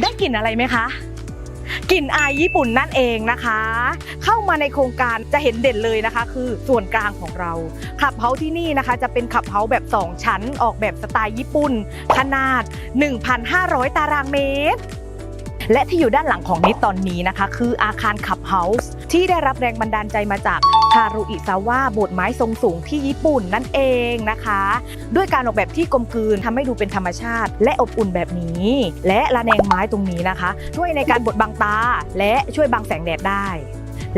ได้กลิ่นอะไรไหมคะกลิ่นอายญี่ปุ่นนั่นเองนะคะ เข้ามาในโครงการจะเห็นเด่นเลยนะคะ คือส่วนกลางของเราขับเฮาที่นี่นะคะ จะเป็นขับเฮาแบบ 2 ชั้นออกแบบสไตล์ญี่ปุ่น ขนาด 1,500 ตารางเมตร และที่อยู่ด้านหลังของนิดตอนนี้นะคะ คืออาคารขับเฮาส์ที่ได้รับแรงบันดาลใจมาจาก คารุอิซาวะโบสถ์ไม้ทรงสูงที่ญี่ปุ่นนั่นเองนะคะ ด้วยการออกแบบที่กลมกลืนทำให้ดูเป็นธรรมชาติ และอบอุ่นแบบนี้ และระแนงไม้ตรงนี้นะคะ ช่วยในการบดบังตา และช่วยบังแสงแดดได้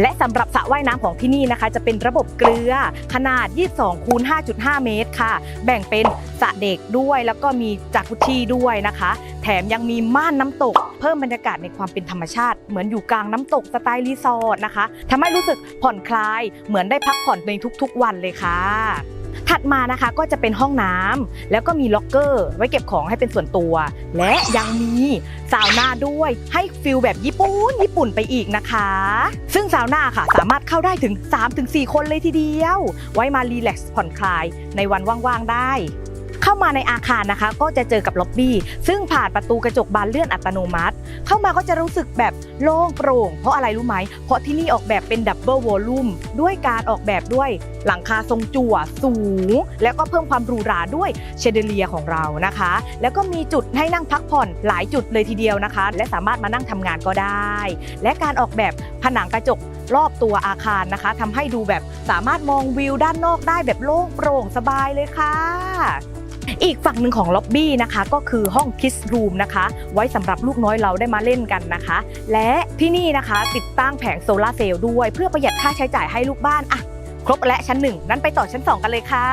และสำหรับสระว่ายน้ำของที่นี่นะคะ จะเป็นระบบเกลือขนาด 22คูณ5.5 เมตรค่ะ แบ่งเป็นสระเด็กด้วย แล้วก็มีจากุชี่ด้วยนะคะ แถมยังมีม่านน้ำตก เพิ่มบรรยากาศในความเป็นธรรมชาติ เหมือนอยู่กลางน้ำตกสไตล์รีสอร์ทนะคะทำให้รู้สึกผ่อนคลาย เหมือนได้พักผ่อนในทุกๆวันเลยค่ะ ถัดมานะคะก็จะเป็นห้องน้ำแล้วก็มีล็อกเกอร์ ไว้เก็บของให้เป็นส่วนตัว และยังมีซาวน่าด้วยให้ฟิลแบบญี่ปุ่นญี่ปุ่นไปอีกนะคะ ซึ่งซาวน่าค่ะสามารถเข้าได้ถึง 3-4 คนเลยทีเดียว ไว้มารีแลกซ์ผ่อนคลายในวันว่างๆได้ เข้ามาในอาคารนะคะ ก็จะเจอกับล็อบบี้ซึ่งผ่านประตูกระจกบานเลื่อนอัตโนมัติ เข้ามาก็จะรู้สึกแบบโล่งโปร่ง เพราะอะไรรู้ไหม เพราะที่นี่ออกแบบเป็นดับเบิลวอลลุ่มด้วยการออกแบบด้วยหลังคาทรงจั่วสูง แล้วก็เพิ่มความหรูหราด้วยเชเดเลียของเรานะคะ แล้วก็มีจุดให้นั่งพักผ่อนหลายจุดเลยทีเดียวนะคะ และสามารถมานั่งทำงานก็ได้ และการออกแบบผนังกระจกรอบตัวอาคารนะคะทำให้ดูแบบสามารถมองวิวด้านนอกได้แบบโล่งโปร่งสบายเลยค่ะ อีกฝั่งหนึ่งของล็อบบี้นะคะก็คือห้องคิสรูมนะคะ ไว้สำหรับลูกน้อยเราได้มาเล่นกันนะคะ และที่นี่นะคะติดตั้งแผงโซลาร์เซลล์ด้วย เพื่อประหยัดค่าใช้จ่ายให้ลูกบ้านอะครบและชั้นหนึ่งนั้นไปต่อชั้น 2 กันเลยค่ะ